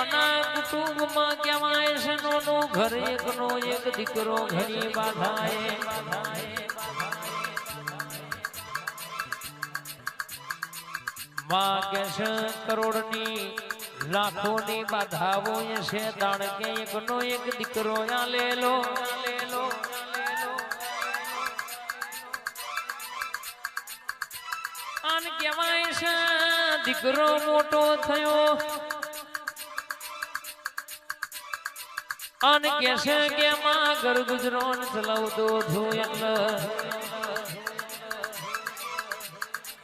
નાના કુટુંબમાં કહેવાય છે, નોનો ઘર એકનો એક દીકરો ઘણી બાધાએ માં કે છે, કરોડની લાખોની બાધાઓ છે દાણ કે એકનો એક દીકરો આ લેલો લેલો આન કહેવાય છે, દીકરો મોટો થયો આન કે છે કે માં ઘર ગુજરાન ચલાવતો છું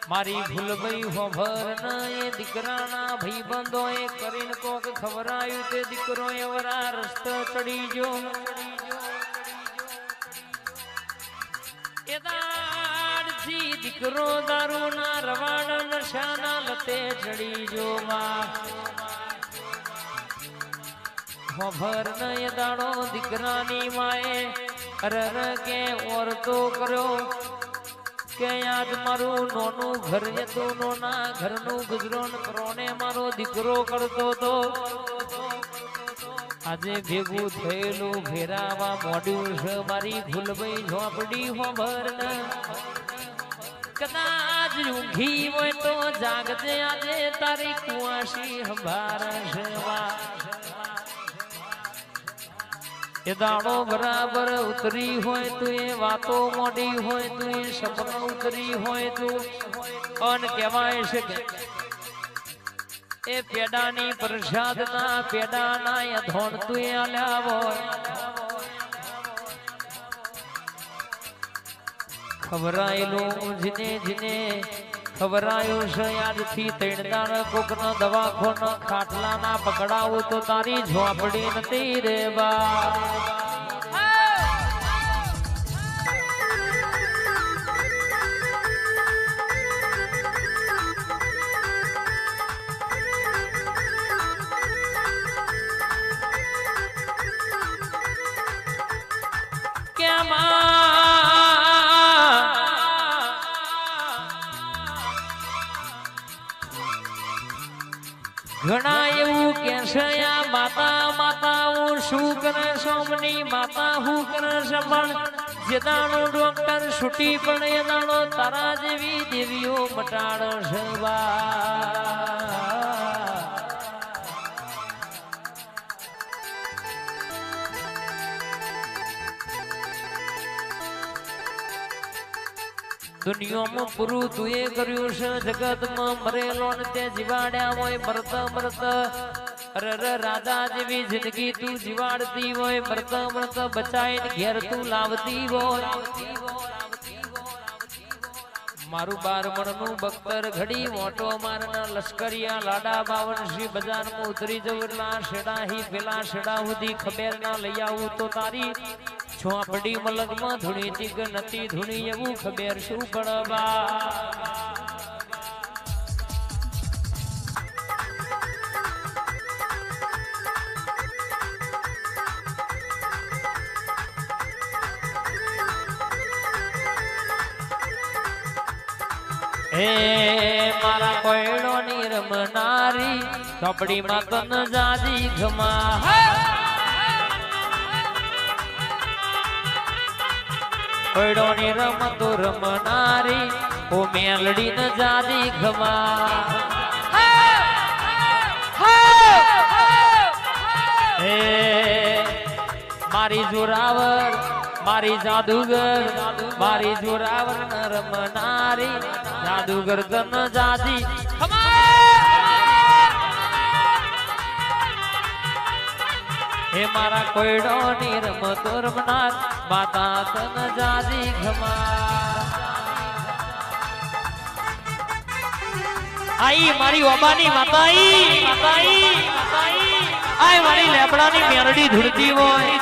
મારી ભૂલ ભઈ હોભર ના એ દીકરાના ભાઈ બંધો એ કરીને કોક ખવરાયું તે દીકરો એવરા રસ્તો ચડી જો એ દાડથી દીકરો દારૂના રવાડ નશાના લતે ચડી જો માં. હોભર ન દાડો દીકરાની માએ. અરર કે ઓરતો કર્યો કે આજ મારું નોનું ઘર જતું નોના ઘરનું ગુજરોન કરોને મારો દીકરો કરતો તો. આજે ભેગું થયેલું ફેરાવા મોડ્યું છે મારી ભૂલભાઈ ઝોપડી હોભર કદાચ ઊંઘી હોય તો જાગજે આજે તારી કુવાસી હંભાર છે એ દાડો બરાબર ઉતરી હોય તું, એ વાતો મોડી હોય તું, એ સપન ઉતરી હોય તો. અન કહેવાય છે કે એ પેડાની પ્રસાદ ના પેડા ના એ ધોણ તું એ આલ્યા હોય. ખબરાયેલું જીને જીને ખબરાયું છે આજથી ત્રણ દાણ કોકનો દવાખોનો ખાટલા ના પકડાવું તો તારી ઝોપડી નથી રે બા. કે માતા માતા, હું શું કરે? સોમની માતા, હું કરે પણ જે દાણો ડોક્ટર છૂટી પણ એ દાણો તારા જેવી દેવીઓ મટાડ સવા દુનિયામાં પૂરું તું એ કર્યું છે, જગતમાં મરેલો ને તે જીવાડ્યા હોય, મરત મરત અરે રાધા જેવી જિંદગી તું જીવાડતી હોય મરત મરત બચાઈને ઘેર તું લાવતી હોય. મારું બારમણનું બક્તર ઘડી, મોટો મારના લશ્કરિયા લાડા બાવન શ્રી બજારમાં ઉતરી જવું એટલે શેડા હી, પેલા શેડા સુધી ખબેર ના લઈ આવું તો તારી. છોપડી મલગમાં ધૂણી તીગ નથી ધૂણી, એવું ખબેર શું પડવા હે મારા કોયડો ની રમનારી ચોપડીમાં તન જાજી ઘમા કોયડો ની રમતો રમનારી ઓ મેલડી ન જાજી ઘમા હે મારી જોરાવર મારી જાદુગર મારી જોરાવર રમનારી જાદુગર તન જાજી. હે મારા કોયડો ની રમતો રમનાર માતા તન જાજી ઘમા આઈ, મારી ઓબાની માતા આઈ. આય મારી મેરડી ધૂળતી હોય,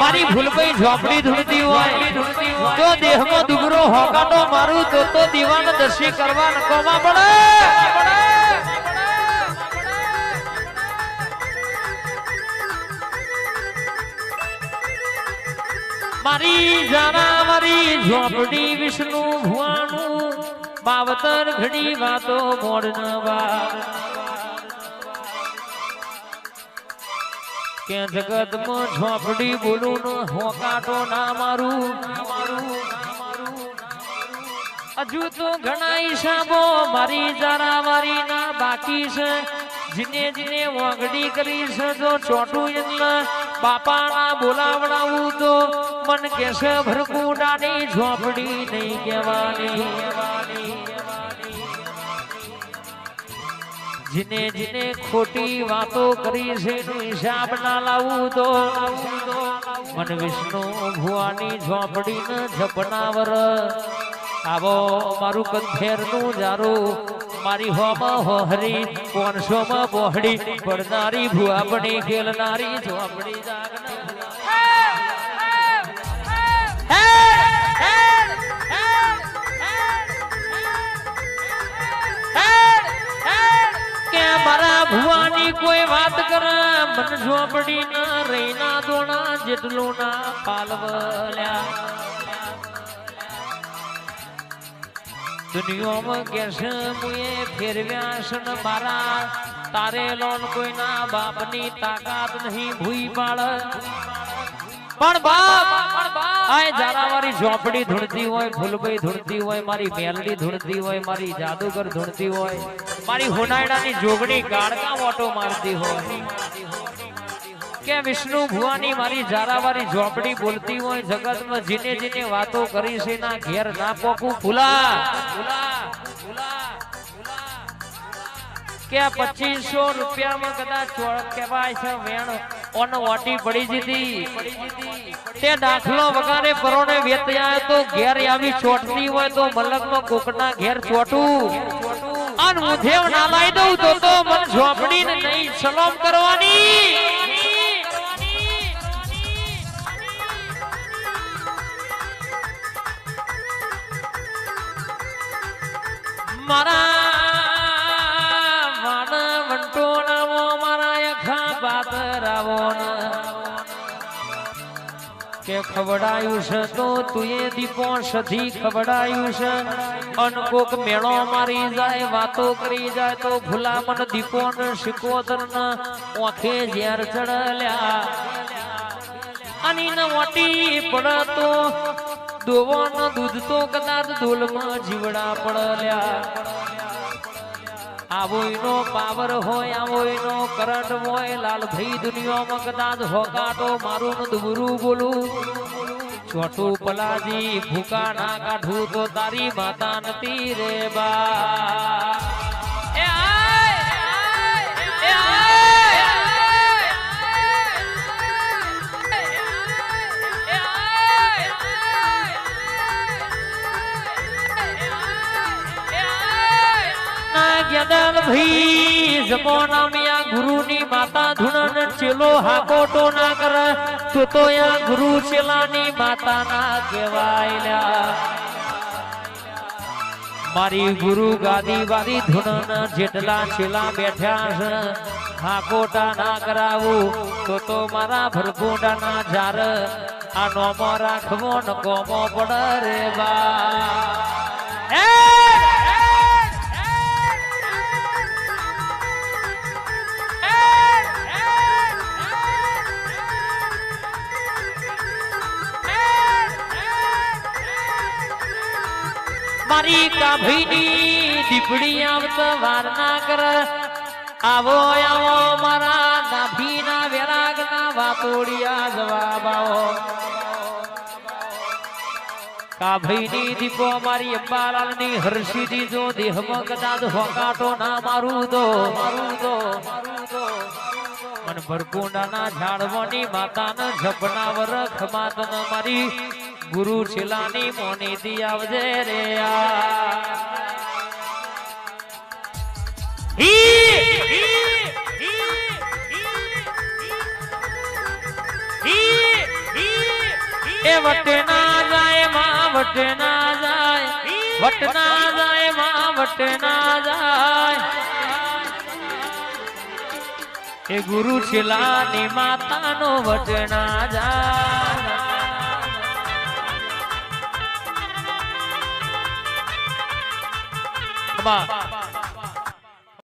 મારી ભૂલભાઈ ઝોપડી ધૂળતી હોય, જો દેહમાં દુગરો હોકાનો મારું, તો તો દીવાન દર્શી કરવા નકોમાં પડે. મારી જાના, મારી ઝોપડી વિષ્ણુ ભુવાનું માવતર ઘડી વાતો મોડ ન વા કે જગતમાં ઝોપડી બોલું હોકાટો ના મારું. હજુ તો ઘણા હિસાબો મારી જરા મારી ના બાકી છે. જીને જીને વાંગડી કરી છે તો ચોટું એમના બાપાના બોલાવડાવું તો. મન કેસે ભરકુડાની ઝોપડી નહીં કહેવાની. જીને જીને ખોટી વાતો કરી છે એનો હિસાબ ના લાવું તો. મન વિષ્ણુ ભુવાની ઝોપડી ને ઝપનાવર આવો મારું કંથેરનું જારું. મારી હોમાં હોહરી કોનસોમાં બોહડી. પડનારી ભુઆપણી ખેલનારી ઝોપડી કે ભુવાની કોઈ વાત કર, મન ઝોપડી ના રૈના દોણા જેટલું ના પાલવલ્યા. દુનિયામાં કેસે મુએ ફેરવ્યા સન મારા. તારે લોન કોઈના બાપની તાકાત નહીં ભૂઈ પાડ પણ બાપ આય જારાવારી ઝોપડી ધૂણતી હોય ફૂલભાઈ ધૂણતી હોય, મારી મેલડી ધૂણતી હોય, મારી જાદુગર ધૂણતી હોય, મારી હોનાયડાની જોગણી ગાળકા મોટો મારતી હોય. કે વિષ્ણુ ભુવાની મારી જારાવારી ઝોપડી બોલતી હોય, જગતમાં જીને જીને વાતો કરી છે ના ઘેર ના પોકું ફૂલા ફૂલા ફૂલા. કે પચીસો રૂપિયામાં કદાચ કહેવાય છે, વેણ ઓન વાટી પડી જતી. તે દાખલો વગારે પરોને વેતયા તો ઘેર આવી છોટતી હોય તો મલકનો કોકના ઘેર ચોટું. અન મુધેવ ના લાઈ દઉં તો તો મન ઝોપડી ને નહીં સલામ કરવાની. મારા કે ખવડાયું છે તો તુએ દીપો સધી ખવડાયું છે. અન કોક મેળો મારી જાય, વાતો કરી જાય, તો ભૂલા મન દીપો ને શિકોતર ને ઓખે ઝેર ચડલ્યા. અની મોટી પડતો, દોવાનો દૂધ તો કદાચ ધૂલમાં જીવડા પડલ્યા. આવો એનો પાવર હોય આવો એનો કરંટ હોય, લાલભાઈ દુનિયામાં કદાચ હોકાટો મારું ને દુબરું બોલું. ચોટું પલાજી ભૂકા ના કાઢું તો તારી માતા નથી રે બા. ભાઈ જમોના મિયા ગુરુની માતા ધૂણન ચેલો હાકોટો ના કર. તો તો યા ગુરુ ચેલાની માતા ના કહેવાયલા મારી ગુરુ ગાદી વાળી ધૂણન જેટલા ચેલા બેઠ્યા છે હાકોટા ના કરાવું. તો તો મારા ભરગુંડા ના જાર આ નોમો રાખવો ન કોમો પડ રે બા. કાભીની દીપડી આવતા વાર ના કર આવો આવો, મારા નાભીના વેરાગના વાતોડિયા જવાબ આવો કાભીની દીપો મારી અંબાલાલની હર્ષિદી જો દેહમાં કદાચ હોકાટો ના મારું તો મારું તો મન ભરકુંડાના ઝાડવાની માતાના ઝપના વરખ માતન મારી ગુરુ છેલાની મોની થી આવજે રે એ વટે ના જાય, માં વટે ના જાય. વટ ના જાય, માં વટ ના જાય. એ ગુરુ છેલાની માતાનો વટ ના જાય બા